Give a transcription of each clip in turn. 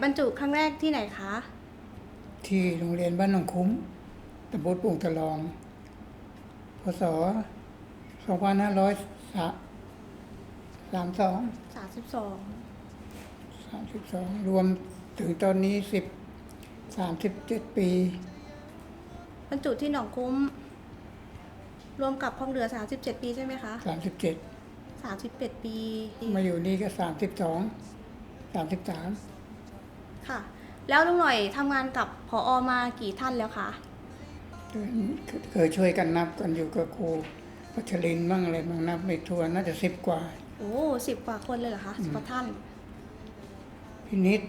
หน่อยบรรจุครั้งแรกที่ไหนคะ ที่โรงเรียนบ้านหนองคุ้มตำบลปุ่งตะลอง พศ2532 32 32รวมถึงตอนนี้10 37ปีบรรจุที่หนองคุ้ม รวมกับคลองเหลือ37ปีใช่ไหมคะ37 37ปี มาอยู่นี่ก็32 33 ค่ะ แล้วลุงหน่อยทำงานกับพออมากี่ท่านแล้วคะ เคยช่วยกันนับกันอยู่กับครูพัชรินทร์บ้างอะไรบ้างนับไม่ทัวนน่าจะสิบกว่า โอ้สิบกว่าคนเลยเหรอคะสิบกว่าท่าน พินิษ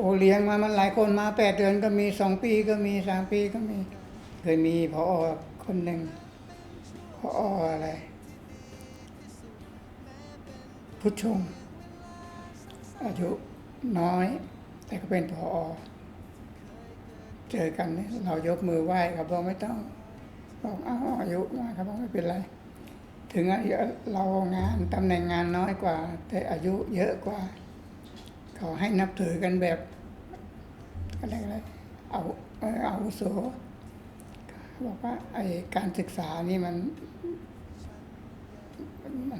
โอเลี้ยงมามันหลายคนมาแปดเดือนก็มีสองปีก็มีสามปีก็มี เคยมีพอคนหนึ่งพออะไร พุทธชง อายุน้อย แต่ก็เป็นพออเจอกันเนี่ยเรายกมือไหว้ครับบอกไม่ต้องบอกอ้าวอายุมากครับบอกไม่เป็นไร ถึงอายุเรางานตำแหน่งงานน้อยกว่า แต่อายุเยอะกว่า เขาให้นับถือกันแบบอะไรอะไรเอาเอาโสบอกว่าไอการศึกษานี่มัน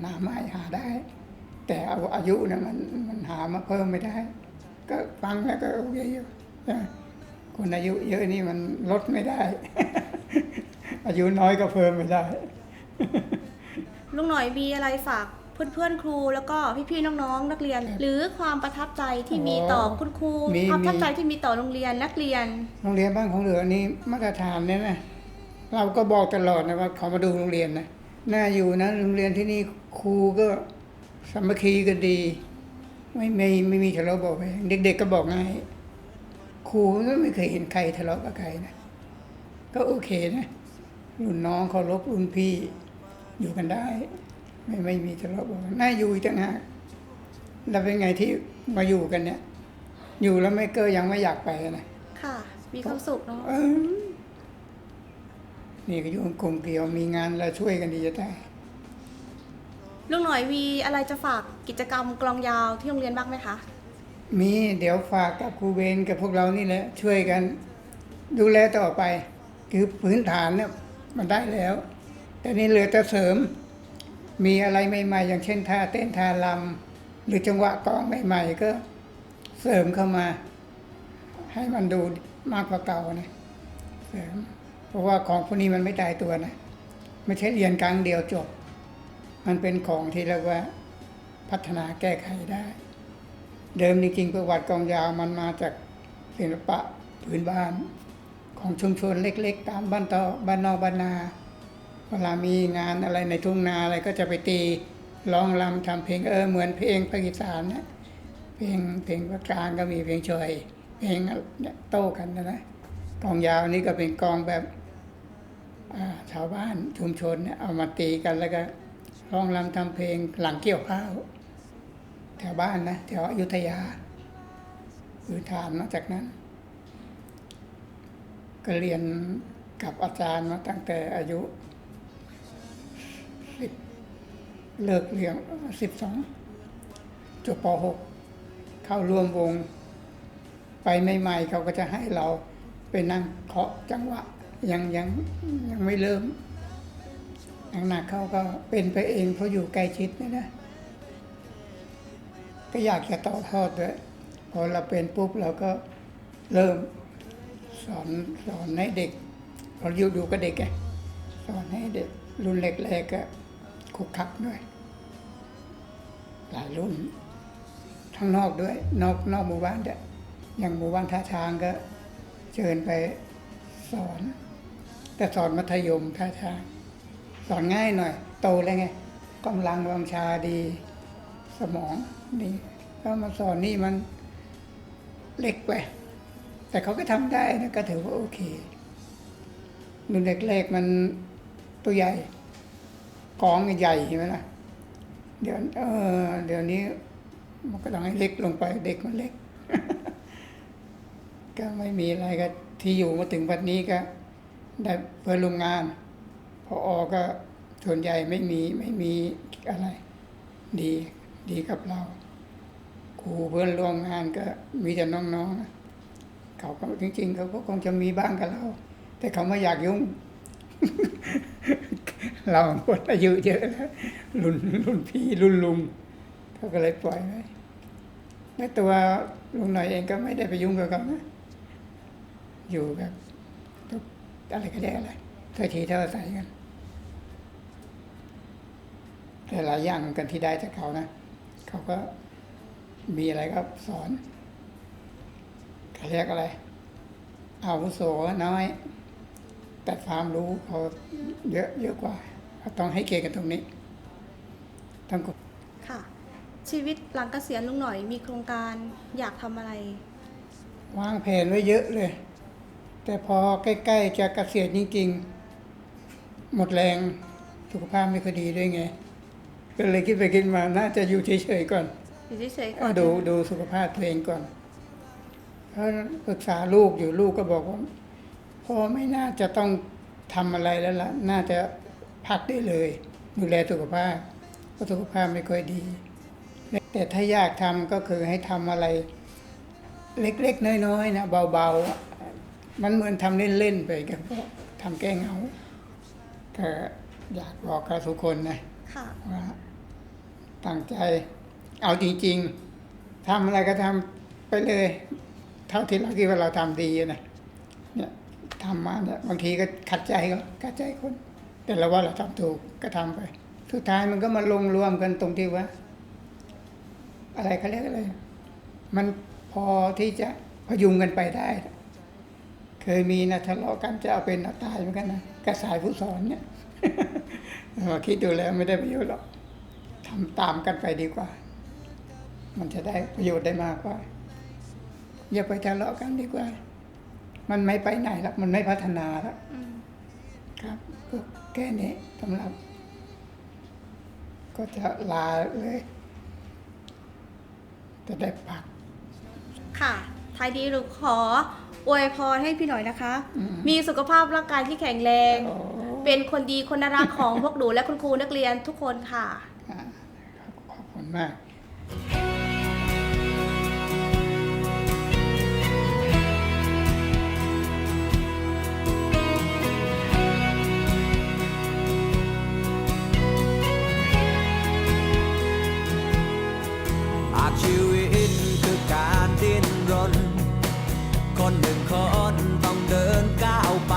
นาไม่หาได้ แต่เอาอายุเนี่ยมันมันหามาเพิ่มไม่ได้ ก็ฟังแล้วก็โอเคอยู่ใช่ไหมคนอายุเยอะนี่มันลดไม่ได้ อายุน้อยก็เพิ่มไม่ได้ ลุงหน่อยมีอะไรฝากเพื่อนๆครูแล้วก็พี่ๆน้องๆนักเรียน หรือความประทับใจที่มีต่อคุณครูมีความประทับมีใจที่มีต่อโรงเรียนนักเรียน โรงเรียนบ้านของเหลือนี่มาตรฐานเนี่ยนะเราก็บอกตลอดนะว่าเขามาดูโรงเรียนนะน่าอยู่นะโรงเรียนที่นี่ครูก็สามัคคีกันดี ไม่ไม่ไม่มีทะเลาะเบอกเด็ก ๆ ก็บอกง่ายครูก็ไม่เคยเห็นใครทะเลาะกับใครนะ ก็โอเคนะรุ่นน้องเคารพรุ่นพี่อยู่กันได้ ไม่ไม่มีทะเลาะเบอกน่าอยู่อีกต่างหากแล้วเป็นไงที่มาอยู่กันเนี่ย อยู่แล้วไม่เก็ยังไม่อยากไปนะค่ะ มีความสุขเนาะเออนี่ก็อยู่กลุ่มเกลียวมีงานเราช่วยกันดีจะได้ ลุงหน่อยมีอะไรจะฝากกิจกรรมกลองยาวที่โรงเรียนบ้างไหมคะ มีเดี๋ยวฝากกับครูเบนกับพวกเรานี่แหละช่วยกัน ดูแลต่อไป คือพื้นฐานเนี่ยมันได้แล้ว แต่นี่เหลือแต่เสริม มีอะไรใหม่ ๆ อย่างเช่นท่าเต้นท่าลำหรือจังหวะกลองใหม่ ๆ ก็เสริมเข้ามา ให้มันดูมากกว่าเก่านะเสริม เพราะว่าของพวกนี้มันไม่ตายตัวนะไม่ใช่เรียนครั้งเดียวจบ มันเป็นของที่เรียกว่าพัฒนาแก้ไขได้ เดิมจริงๆประวัติกองยาวมันมาจากศิลปะพื้นบ้านของชุมชนเล็ก ๆ ตามบ้านตอบ้านนอกบ้านนา เวลามีงานอะไรในทุ่งนาอะไรก็จะไปตีร้องรำทำเพลงเออเหมือนเพลงภาคอีสานนะเพลงเพลงภาคกลางก็มีเพลงชอยเพลงโต้กันนะนะกองยาวนี่ก็เป็นกองแบบชาวบ้านชุมชนเนี่ยเอามาตีกันแล้วก็ ร้องรำทำเพลงหลังเกี่ยวข้าวแถวบ้านนะแถวอยุธยาคือฐานมาจากนั้น ก็เรียนกับอาจารย์มาตั้งแต่อายุสิบเลิกเรียนสิบสองจบปหกเข้าร่วมวง ไปใหม่ๆเขาก็จะให้เราไปนั่งเคาะจังหวะยังยังยังไม่เริ่ม หนักๆเขาก็เป็นไปเองเพราะอยู่ใกล้ชิดนี่นะ ก็อยากจะต่อทอดด้วย พอเราเป็นปุ๊บเราก็เริ่มสอนสอนให้เด็กพออยู่ดูก็เด็กไงสอนให้เด็กรุ่นเล็กๆก็คุกคักด้วย หลายรุ่นทั้งนอกด้วย นอกนอกหมู่บ้านด้วยอย่างหมู่บ้านท่าช้างก็เชิญไปสอน แต่สอนมัธยมท่าช้าง สอนง่ายหน่อย โตแล้วไงกำลังวังชาดี สมองนี่ก็มาสอนนี่มันเล็กไปแต่เขาก็ทำได้นะก็ถือว่าโอเครุ่นเล็กๆมันตัวใหญ่กองใหญ่ใช่ไหมล่ะเดี๋ยวเออเดี๋ยวนี้ มันก็ต้องให้เล็กลงไปเด็กมันเล็ก ก็ไม่มีอะไรก็ที่อยู่มาถึงวันนี้ก็ ได้เพื่อโรงงาน พอออก็ส่วนใหญ่ไม่มีไม่มีอะไร ดีดีกับเราครูเพื่อนร่วมงานก็มีแต่น้องๆเขาจริง ๆ เขาก็คงจะมีบ้างกับเรา แต่เขาไม่อยากยุ่ง เราคนอายุเยอะแล้วรุ่นรุ่นพี่รุ่นลุงเขาก็เลยปล่อยไว้และตัวลุงหน่อยเองก็ไม่ได้ไปยุ่งกับเขานะอยู่แบบอะไรก็ได้อะไร เท่าทีเท่าอาศัยกันแต่หลายอย่างเหมือนกันที่ได้จากเขานะ เขาก็มีอะไรก็สอนเขาเรียกอะไร อาวุโสน้อย แต่ความรู้เขาเยอะเยอะกว่าเขาต้องให้เกียรติกันตรงนี้ต้องค่ะ ชีวิตหลังเกษียณลุงหน่อยมีโครงการอยากทำอะไร วางแผนไว้เยอะเลย แต่พอใกล้ ๆ จะเกษียณจริง ๆ หมดแรงสุขภาพไม่ค่อยดีด้วยไง ก็เลยคิดไปคิดมาน่าจะอยู่เฉยๆก่อนอยู่เฉยๆก่อก็นดูดูสุขภาพตัวเองก่อนเพราะปรึกษาลูกอยู่ลูกก็บอกว่าพ่อไม่น่าจะต้องทำอะไรแล้วล่ะ น่าจะพักได้เลย ดูแลสุขภาพเพราะสุขภาพไม่ค่อยดี แต่ถ้าอยากทำก็คือให้ทำอะไร เล็กๆ น้อยๆนะเบาๆอะมันเหมือนทำเล่นๆไปกันก็ทำแก้เหงา ก็อยากบอกกับทุกคนนะค่ะว่าตั้งใจเอาจริง ๆทำอะไรก็ทำไปเลย เท่าที่เราคิดว่าเราทำดีนะเนี่ยทำมาเนี่ยบางทีก็ขัดใจก็ขัดใจคน แต่เราว่าเราทำถูกก็ทำไป สุดท้ายมันก็มาลงรวมกันตรงที่ว่า อะไรเขาเรียกอะไร มันพอที่จะพยุงกันไปได้ เคยมีนะทะเลาะกันจะเอาเป็นเอาตายเหมือนกันนะกระสายผู้สอนเนี่ยมาคิดดูแล้วไม่ได้ประโยชน์หรอกทำตามกันไปดีกว่า มันจะได้ประโยชน์ได้มากกว่า อย่าไปทะเลาะกันดีกว่า มันไม่ไปไหนแล้วมันไม่พัฒนาแล้วอืมครับก็แค่นี้สำหรับ ก็จะลาเลย จะได้พัก ค่ะท้ายดีหนูขอ อวยพรให้พี่หน่อยนะคะอืมมีสุขภาพร่างกายที่แข็งแรงโอ้เป็นคนดีคนน่ารักของพวกหนูและคุณครูนักเรียนทุกคนค่ะอ่าครับขอบคุณมากหาก คนต้องเดินก้าวไป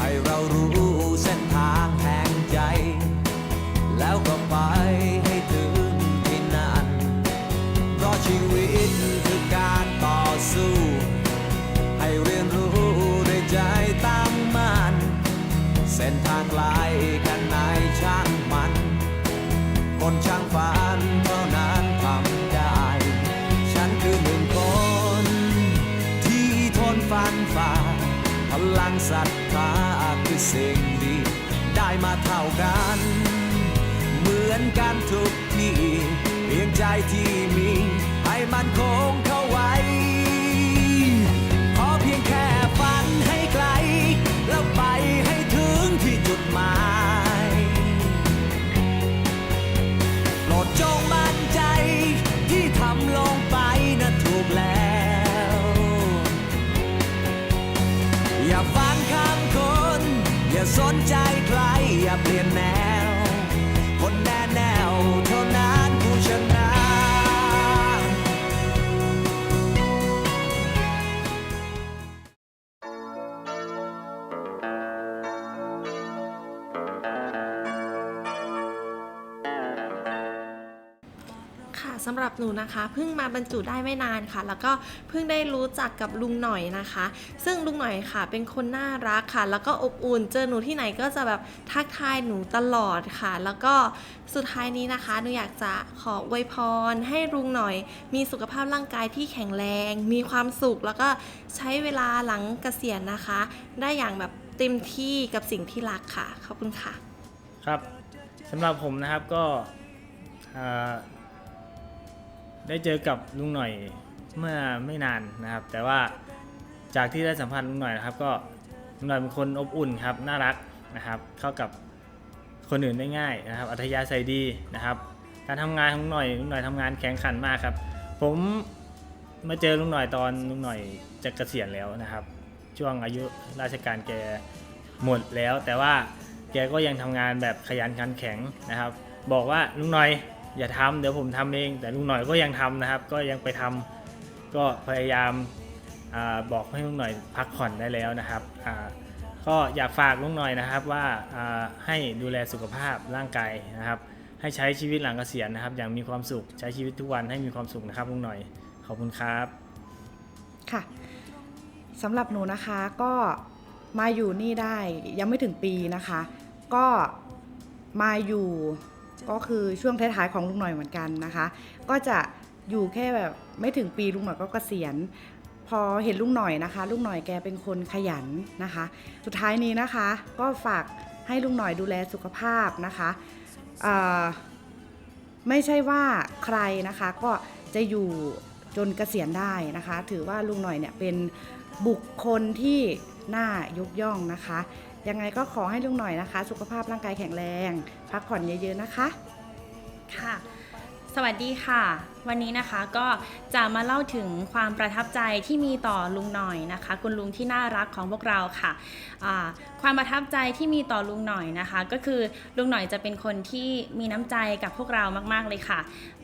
ให้เรารู้เส้นทางแห่งใจ แล้วก็ไปให้ถึงที่นั่น เพราะชีวิตคือการต่อสู้ ให้เรียนรู้ด้วยใจตั้งมั่น เส้นทางไกลแค่ไหนช่างมัน คนช่างฝัน ศรัทธาคือสิ่งดี ได้มาเท่ากัน เหมือนกันทุกที่เพียงใจที่มีให้มันคง สำหรับหนูนะคะเพิ่งมาบรรจุได้ไม่นานค่ะ แล้วก็เพิ่งได้รู้จักกับลุงหน่อยนะคะ ซึ่งลุงหน่อยค่ะ เป็นคนน่ารักค่ะ แล้วก็อบอุ่นเจอหนูที่ไหนก็จะแบบทักทายหนูตลอดค่ะ แล้วก็สุดท้ายนี้นะคะหนูอยากจะขออวยพรให้ลุงหน่อย มีสุขภาพร่างกายที่แข็งแรง มีความสุข แล้วก็ใช้เวลาหลังเกษียณนะคะ ได้อย่างแบบเต็มที่กับสิ่งที่รักค่ะขอบคุณค่ะ ครับสำหรับผมนะครับก็อ่อ ได้เจอกับลุงหน่อยเมื่อไม่นานนะครับ แต่ว่าจากที่ได้สัมผัสลุงหน่อยนะครับ ก็ลุงหน่อยเป็นคนอบอุ่นครับน่ารักนะครับ เข้ากับคนอื่นได้ง่ายนะครับ อัธยาศัยดีนะครับ การทำงานของลุงหน่อยลุงหน่อยทำงานแข็งขันมากครับ ผมมาเจอลุงหน่อยตอนลุงหน่อยจะเกษียณแล้วนะครับ ช่วงอายุราชการแกหมดแล้ว แต่ว่าแกก็ยังทำงานแบบขยันขันแข็งนะครับ บอกว่าลุงหน่อย อย่าทำเดี๋ยวผมทำเอง แต่ลุงหน่อยก็ยังทำนะครับ ก็ยังไปทำก็พยายามอาบอกให้ลุงหน่อยพักผ่อนได้แล้วนะครับก็อยากฝากลุงหน่อยนะครับว่าอ่าให้ดูแลสุขภาพร่างกายนะครับ ให้ใช้ชีวิตหลังเกษียณนะครับ อย่างมีความสุขใช้ชีวิตทุกวันให้มีความสุขนะครับลุงหน่อยขอบคุณครับค่ะสำหรับหนูนะคะก็มาอยู่นี่ได้ยังไม่ถึงปีนะคะ ก็มาอยู่ ก็คือช่วงท้ายๆของลุงหน่อยเหมือนกันนะคะ ก็จะอยู่แค่แบบไม่ถึงปีลุงหน่อยก็เกษียณ พอเห็นลุงหน่อยนะคะ ลุงหน่อยแกเป็นคนขยันนะคะ สุดท้ายนี้นะคะ ก็ฝากให้ลุงหน่อยดูแลสุขภาพนะคะไม่ใช่ว่าใครนะคะก็จะอยู่จนเกษียณได้นะคะ ถือว่าลุงหน่อยเนี่ยเป็นบุคคลที่น่ายกย่องนะคะ ยังไงก็ขอให้ลุงหน่อยนะคะ สุขภาพร่างกายแข็งแรง พักผ่อนเยอะๆนะคะ ค่ะ สวัสดีค่ะ วันนี้นะคะก็จะมาเล่าถึงความประทับใจที่มีต่อลุงหน่อยนะคะ คุณลุงที่น่ารักของพวกเราค่ะอ่าความประทับใจที่มีต่อลุงหน่อยนะคะ ก็คือลุงหน่อยจะเป็นคนที่มีน้ำใจกับพวกเรามากๆเลยค่ะ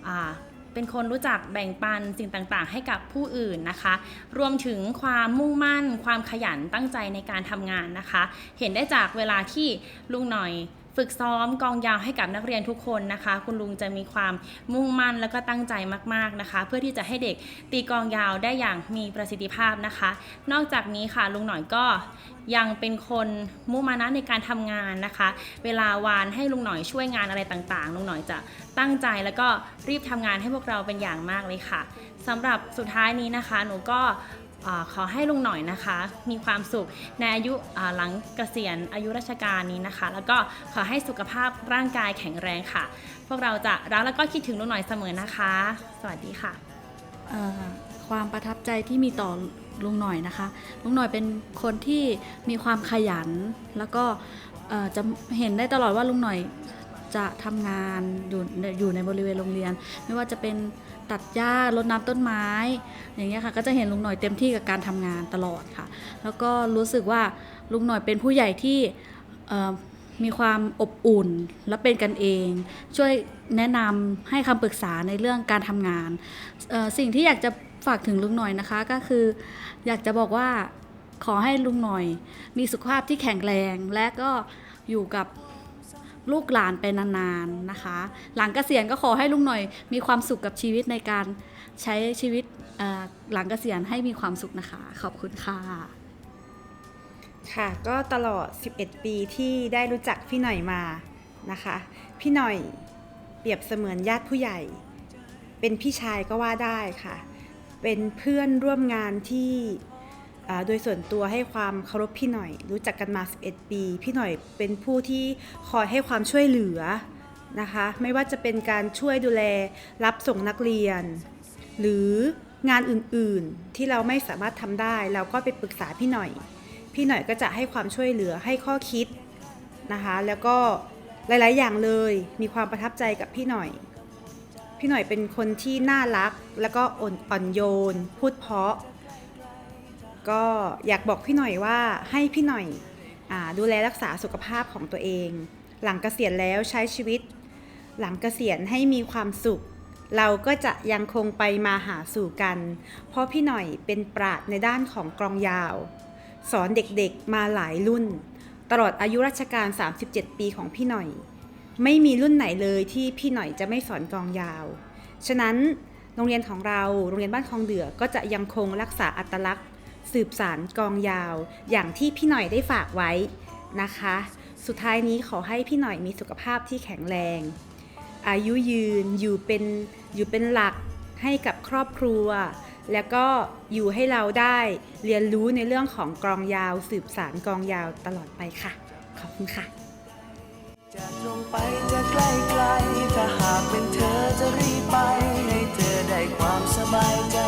อ่า เป็นคนรู้จักแบ่งปันสิ่งต่างๆ ให้กับผู้อื่นนะคะ รวมถึงความมุ่งมั่น ความขยันตั้งใจในการทำงานนะคะ เห็นได้จากเวลาที่ลุงหน่อย ฝึกซ้อมกองยาวให้กับนักเรียนทุกคนนะคะ คุณลุงจะมีความมุ่งมั่นแล้วก็ตั้งใจมากๆนะคะ เพื่อที่จะให้เด็กตีกองยาวได้อย่างมีประสิทธิภาพนะคะ นอกจากนี้ค่ะลุงหน่อยก็ยังเป็นคนมุ่งมานะในการทำงานนะคะ เวลาวานให้ลุงหน่อยช่วยงานอะไรต่างๆลุงหน่อยจะตั้งใจแล้วก็รีบทำงานให้พวกเราเป็นอย่างมากเลยค่ะสำหรับสุดท้ายนี้นะคะ หนูก็ ขอให้ลุงหน่อยนะคะ มีความสุขในอายุหลังเกษียณอายุราชการนี้นะคะ แล้วก็ขอให้สุขภาพร่างกายแข็งแรงค่ะ พวกเราจะรักแล้วก็คิดถึงลุงหน่อยเสมอนะคะ สวัสดีค่ะ ความประทับใจที่มีต่อลุงหน่อยนะคะ ลุงหน่อยเป็นคนที่มีความขยัน แล้วก็จะเห็นได้ตลอดว่าลุงหน่อย จะทำงานอยู่ในอยู่ในบริเวณโรงเรียน ไม่ว่าจะเป็นตัดหญ้ารดน้ำต้นไม้ อย่างเงี้ยค่ะก็จะเห็นลุงหน่อยเต็มที่กับการทำงานตลอดค่ะ แล้วก็รู้สึกว่าลุงหน่อยเป็นผู้ใหญ่ที่มีความอบอุ่นและเป็นกันเอง ช่วยแนะนำให้คำปรึกษาในเรื่องการทำงาน สิ่งที่อยากจะฝากถึงลุงหน่อยนะคะก็คือ อยากจะบอกว่าขอให้ลุงหน่อย มีสุขภาพที่แข็งแรงและก็อยู่กับ ลูกหลานไปนานๆนะคะ หลังเกษียณก็ขอให้ลุงหน่อยมีความสุขกับชีวิตในการใช้ชีวิตหลังเกษียณให้มีความสุขนะคะ ขอบคุณค่ะ ค่ะก็ตลอด 11 ปีที่ได้รู้จักพี่หน่อยมานะคะ พี่หน่อยเปรียบเสมือนญาติผู้ใหญ่ เป็นพี่ชายก็ว่าได้ค่ะ เป็นเพื่อนร่วมงานที่ โดยส่วนตัวให้ความเคารพพี่หน่อย รู้จักกันมา 11 ปี พี่หน่อยเป็นผู้ที่คอยให้ความช่วยเหลือนะคะไม่ว่าจะเป็นการช่วยดูแลรับส่งนักเรียน หรืองานอื่นๆที่เราไม่สามารถทำได้ เราก็ไปปรึกษาพี่หน่อย พี่หน่อยก็จะให้ความช่วยเหลือให้ข้อคิดนะคะแล้วก็หลายๆ อย่างเลยมีความประทับใจกับพี่หน่อย พี่หน่อยเป็นคนที่น่ารักแล้วก็อ่อนออนโยน พูดเพราะ ก็อยากบอกพี่หน่อยว่าให้พี่หน่อยอดูแลรักษาสุขภาพของตัวเอง หลังเกษียณแล้วใช้ชีวิต หลังเกษียณให้มีความสุข เราก็จะยังคงไปมาหาสู่กัน เพราะพี่หน่อยเป็นปราดในด้านของกลองยาว สอนเด็กๆมาหลายรุ่น ตลอดอายุราชการ 37 ปีของพี่หน่อย ไม่มีรุ่นไหนเลยที่พี่หน่อยจะไม่สอนกลองยาว ฉะนั้นโรงเรียนของเราโรงเรียนบ้านคลองเดือก็จะยังคงรักษาอัตลักษณ์ สืบสารกองยาว อย่างที่พี่หน่อยได้ฝากไว้นะคะ สุดท้ายนี้ขอให้พี่หน่อยมีสุขภาพที่แข็งแรง อายุยืนอยู่เป็นอยู่เป็นหลักให้กับครอบครัว แล้วก็อยู่ให้เราได้เรียนรู้ในเรื่องของกองยาว สืบสารกองยาวตลอดไปค่ะ ขอบคุณค่ะจะตรงไปจะใกล้ไกลถ้าหากเป็นเธอจะรีบไป ให้เธอได้ความสบายใจ